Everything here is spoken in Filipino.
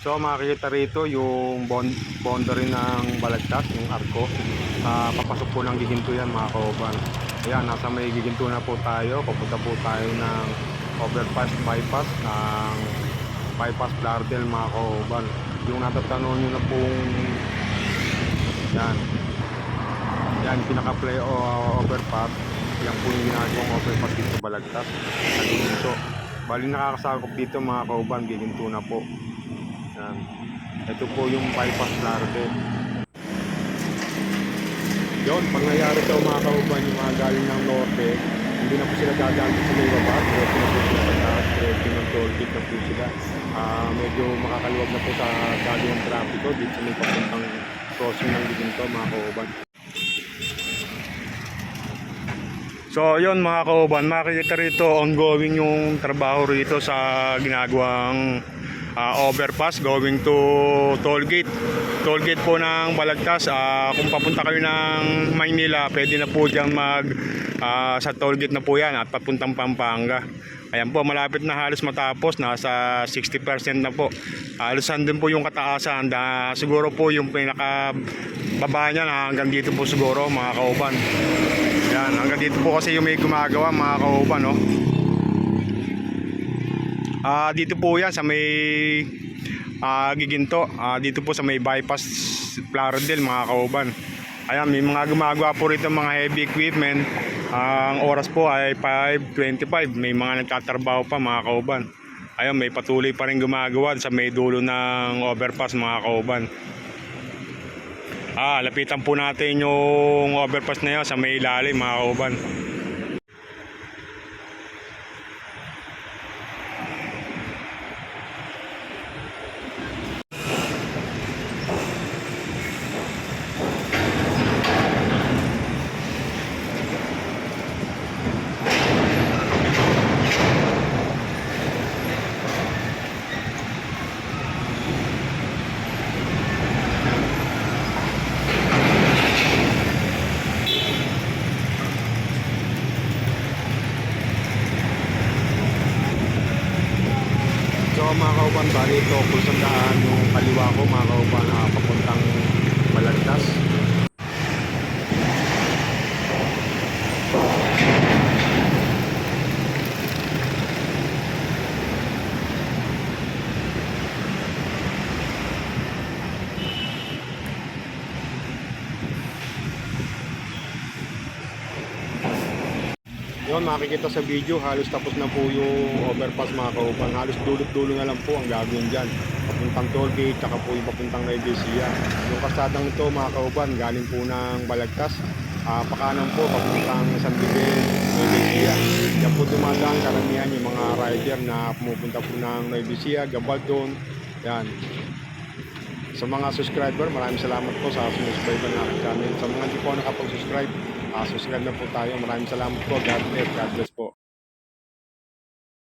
So makikita rito yung bond, boundary ng Balagtas, yung arko. Ah, papasok po ng giginto yan mga kauban. Ayan, nasa may giginto na po tayo. Papunta po tayo ng overpass bypass ng bypass Blardel mga kauban. Yung natatanong nyo na pong yan. Yan, pinaka-play o overpass. Yan po yung ginagawang overpass dito sa Balagtas. Sa giginto. Bali nakakasakop dito mga kauban, giginto na po. Yan. Ito po yung bypass Blarde. Yun, pag nangyari ito mga kauban, yung mga galing ng norte, hindi na po sila dadaan sa may baba, diretso na po sila sa taas, ng toll gate na po sila. Ah, medyo makakaluwag na po sa dali ng trapiko dito sa may papuntang crossing ng Liginto mga kauban. So yun mga kauban, makikita rito ongoing yung trabaho rito sa ginagawang ah, overpass going to toll gate. Toll gate po ng Balagtas. Ah, kung papunta kayo ng Maynila, pwede na po dyan mag ah, sa toll gate na po yan at papuntang Pampanga. Ayan po, malapit na halos matapos. Nasa 60% na po. Halos andun po yung kataasan. Da, siguro po yung pinaka baba niya na hanggang dito po siguro mga kauban. Yan, hanggang dito po kasi yung may gumagawa mga kauban, no? Ah, dito po yan sa may ah, giginto. Ah, dito po sa may bypass Plaridel mga kauban. Ayan, may mga gumagawa po rito mga heavy equipment. Ang oras po ay 5.25. May mga nagtatrabaho pa mga kauban. Ayun, may patuloy pa rin gumagawa sa may dulo ng overpass mga kauban. Ah, lapitan po natin yung overpass na yun sa may ilalim mga kauban. So mga kauban, bali ito kung saan yung kaliwa ko mga kauban ah, papuntang Balagtas. Yun, makikita sa video, halos tapos na po yung overpass mga kauban. Halos dulot-dulo na lang po ang gagawin dyan. Papuntang toll gate, tsaka po yung papuntang Naibisia. Yung kasadang ito mga kauban, galing po ng Balagtas. Ah, pakanan po, papuntang San Miguel, Naibisia. Yan po dumadaan karamihan yung mga rider na pumupunta po ng Naibisia, Gabaldon. Yan. Sa mga subscriber, maraming salamat po sa subscribe ng aking channel. Sa mga hindi po nakapag-subscribe, ah, subscribe na po tayo. Maraming salamat po. God bless. God bless po.